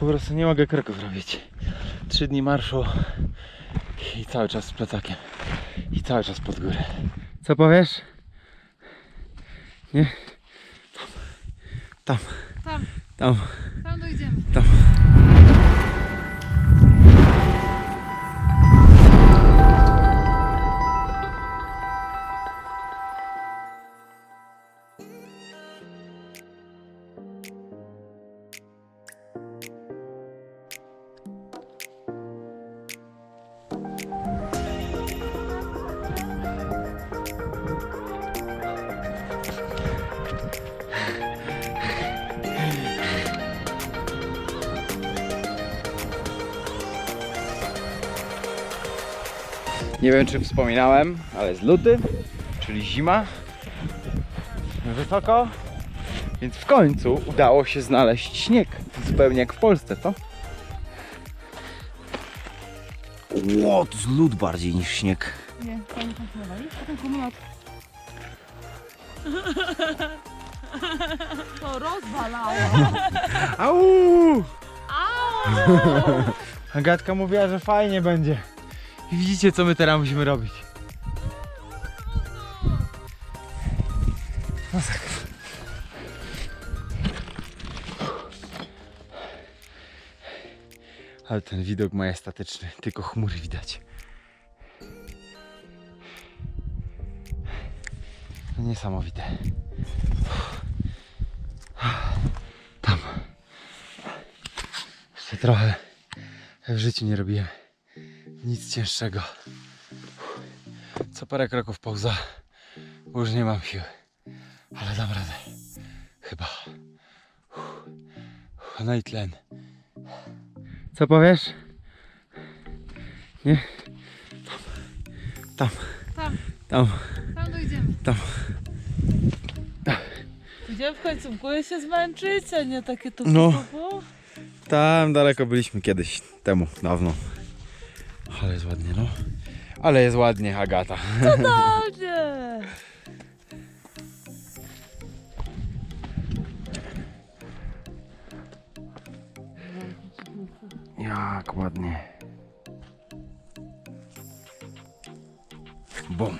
Po prostu nie mogę kroków robić. Trzy dni marszu i cały czas z plecakiem. I cały czas pod górę. Co powiesz? Nie? Tam, Tam, tam, tam dojdziemy. tam. Nie wiem czy wspominałem, ale jest luty, czyli zima. Wysoko. Więc w końcu udało się znaleźć śnieg. Zupełnie jak w Polsce, co? Ło, to jest lód bardziej niż śnieg. Nie, tam tam wali. Potem kumulot. To rozwalało. Au! Agatka mówiła, że fajnie będzie. I widzicie co my teraz musimy robić. Masakra. Ale ten widok majestatyczny, tylko chmury widać. Niesamowite. Tam. Jeszcze trochę w życiu nie robiłem nic cięższego. Co parę kroków pauza, bo już nie mam siły. Ale dam radę. Chyba. No i tlen. Co powiesz? Nie? Tam, Tam, tam, tam dojdziemy. tam. Gdzie w końcu w górę się zmęczyć, a nie takie to No. Tam daleko byliśmy kiedyś temu, dawno. Ale jest ładnie, no. Ale jest ładnie, Agata. Dobrze. Jak ładnie. Bum.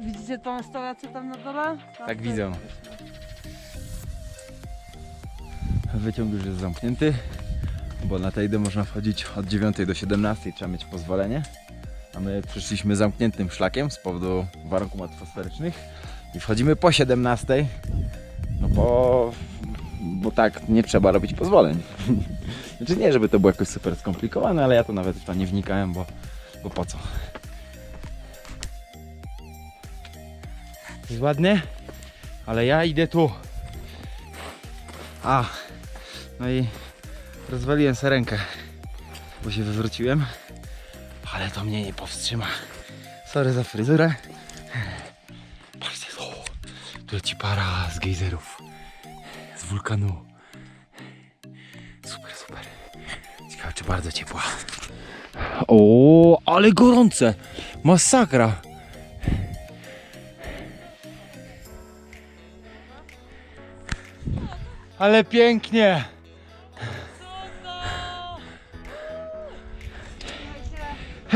Widzicie tą restaurację tam na dole? Tam Tak to widzę. jesteśmy. Wyciąg już jest zamknięty, bo na tejdę można wchodzić od 9 do 17, trzeba mieć pozwolenie. A my przyszliśmy zamkniętym szlakiem z powodu warunków atmosferycznych i wchodzimy po 17, no bo, bo tak nie trzeba robić pozwoleń. Znaczy nie, żeby to było jakoś super skomplikowane, ale ja to nawet w to nie wnikałem, bo, bo po co. Jest ładnie, ale ja idę tu. A, no i rozwaliłem sobie rękę, bo się wywróciłem, ale to mnie nie powstrzyma. Sorry za fryzurę. Patrzcie, o, tu leci para z gejzerów, z wulkanu. Super, super. Ciekawe, czy bardzo ciepła. O, ale gorące! Masakra! Ale pięknie!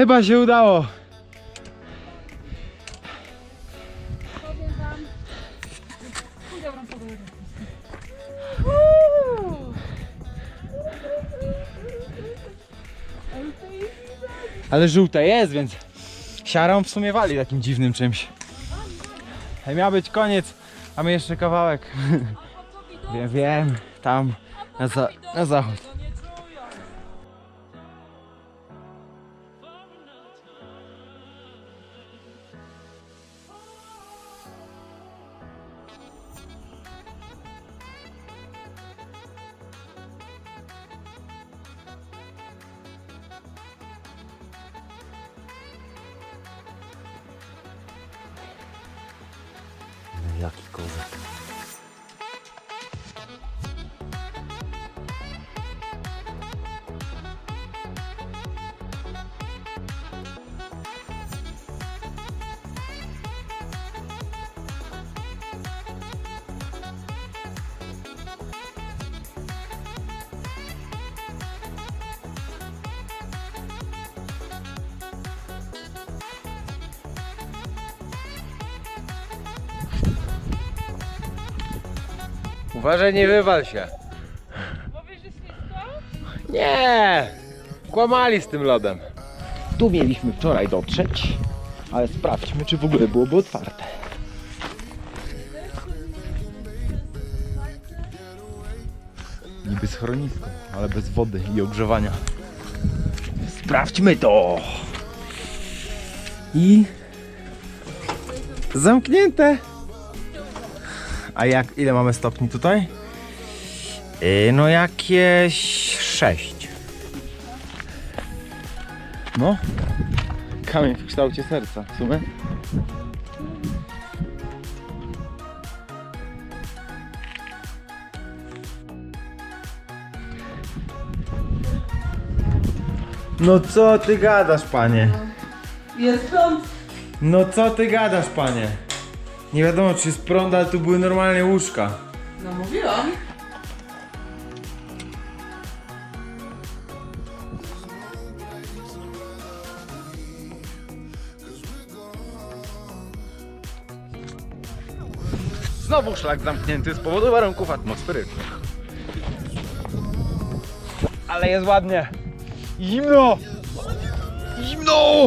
Chyba się udało. Powiem wam. Pójdę wam podróż. Ale żółte jest, więc siarą w sumie wali takim dziwnym czymś. Miał być koniec, a my jeszcze kawałek. Wiem, wiem, tam na, za na zachód. 焼き小魚 Uważaj, nie wywal się. Nie! Kłamali z tym lodem. Tu mieliśmy wczoraj dotrzeć, ale sprawdźmy, czy w ogóle byłoby otwarte. Niby schronisko, ale bez wody i ogrzewania. Sprawdźmy to! I... Zamknięte! A jak, ile mamy stopni tutaj? Yy, no jakieś 6. No. Kamień w kształcie serca, w sumie. No co ty gadasz, panie? Jest prąd. No co ty gadasz, panie? Nie wiadomo, czy jest prąd, ale tu były normalnie łóżka. No mówiłam. Znowu szlak zamknięty z powodu warunków atmosferycznych. Ale jest ładnie. Zimno! Zimno!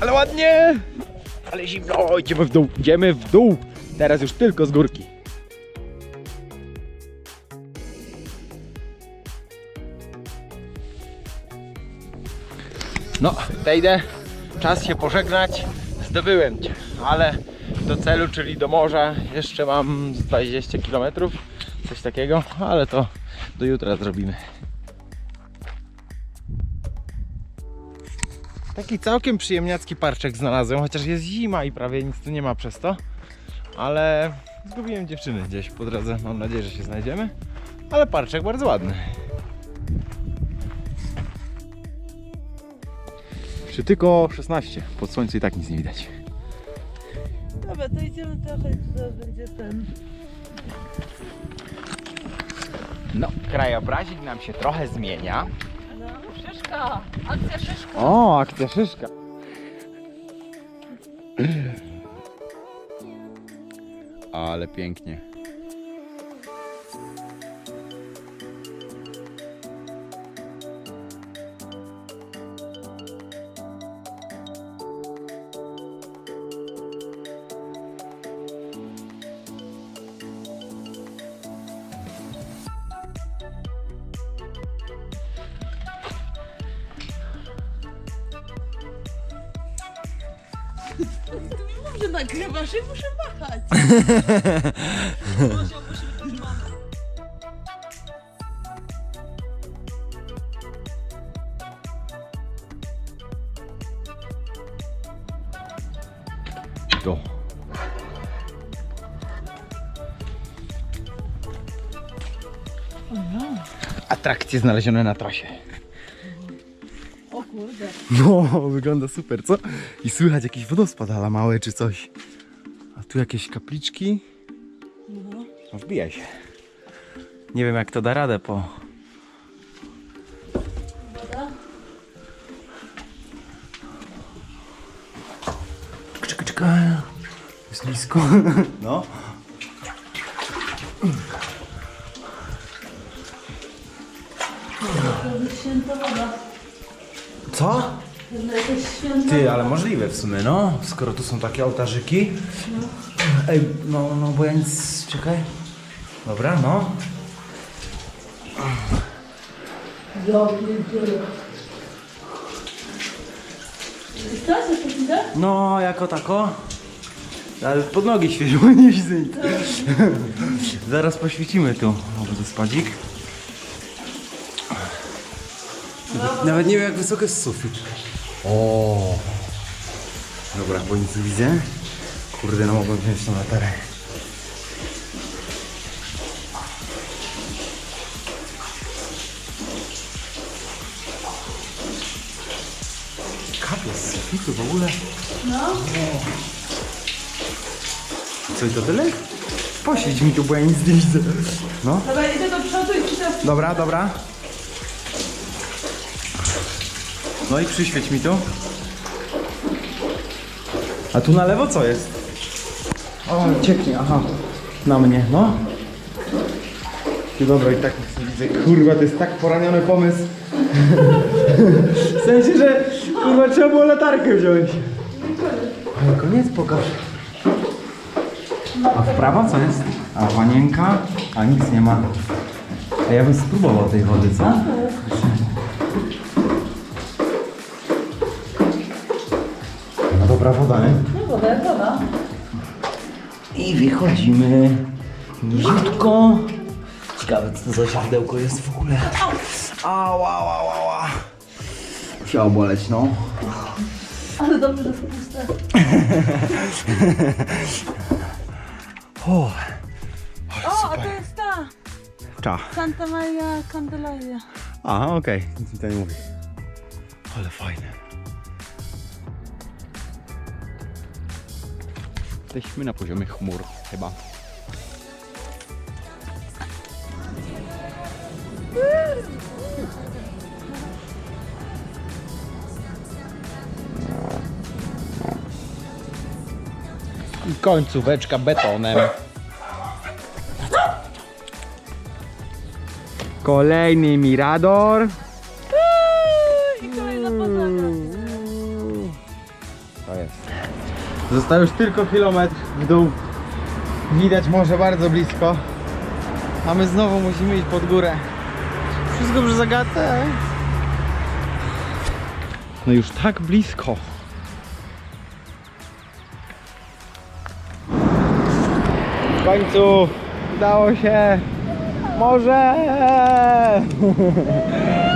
Ale ładnie! Ale zimno! Idziemy w dół, idziemy w dół! Teraz już tylko z górki. No, Tejdę, czas się pożegnać. Zdobyłem Cię, ale do celu, czyli do morza, jeszcze mam z 20 km, coś takiego, ale to do jutra zrobimy. Taki całkiem przyjemniacki parczek znalazłem, chociaż jest zima i prawie nic tu nie ma przez to, ale zgubiłem dziewczyny gdzieś po drodze, mam nadzieję, że się znajdziemy, ale parczek bardzo ładny. Czy tylko 16, pod słońce i tak nic nie widać. Dobra, to idziemy trochę, to będzie ten. No, krajobrazik nam się trochę zmienia. Szyszka! Akcja szyszka! O, akcja szyszka. Ale pięknie. Że nagrywasz i muszę machać. To. Atrakcje znalezione na trasie. No, wygląda super, co? I słychać jakiś wodospad ala mały czy coś. A tu jakieś kapliczki. No. Wbijaj się. Nie wiem jak to da radę po... Woda? Czekaj, czekaj. Jest blisko. No. Co? To jest jakaś święta Ty, ale możliwe w sumie, no. Skoro tu są takie ołtarzyki. Ej, no, no, bo ja nic... Czekaj. Dobra, no. Stać, jak to widzę? No, jako tako. Ale pod nogi świeciło, nie widzę nic. Zaraz poświecimy tu. O, wodospadzik. Nawet, nawet nie wiem jak wysoko jest sufit. O. Dobra, bo nic nie widzę. Kurde, no mogłem wziąć tą latarę. Kapie z sufitu w ogóle. No. Co i to tyle? Poświeć mi tu, bo ja nic nie widzę. No. Dobra, idę do przodu i w Dobra, dobra. No i przyświeć mi tu. A tu na lewo co jest? O, cieknie, aha. Na mnie, no. gościu, dobra i tak nic nie widzę. Kurwa, to jest tak poraniony pomysł. w sensie, że kurwa trzeba było latarkę wziąć. Ale koniec, pokaż. A w prawo co jest? A panienka? A nic nie ma. A ja bym spróbował tej wody, co? Dobra woda, nie? No woda jak woda. I wychodzimy niziutko. Ciekawe co to za źródełko jest w ogóle. Ała, ała, ała, ała. Musiało boleć, no. Ale dobrze, że są puste. O, O, a to jest ta! cza. Santa Maria Candelaria. Aha, okej, nic mi to nie mówi. Ale fajne. Jesteśmy na poziomie chmur, chyba. I końcóweczka betonem. Kolejny mirador. Został już tylko kilometr w dół. Widać morze bardzo blisko. A my znowu musimy iść pod górę. Wszystko przez Agatę. No już tak blisko. W końcu udało się. Morze!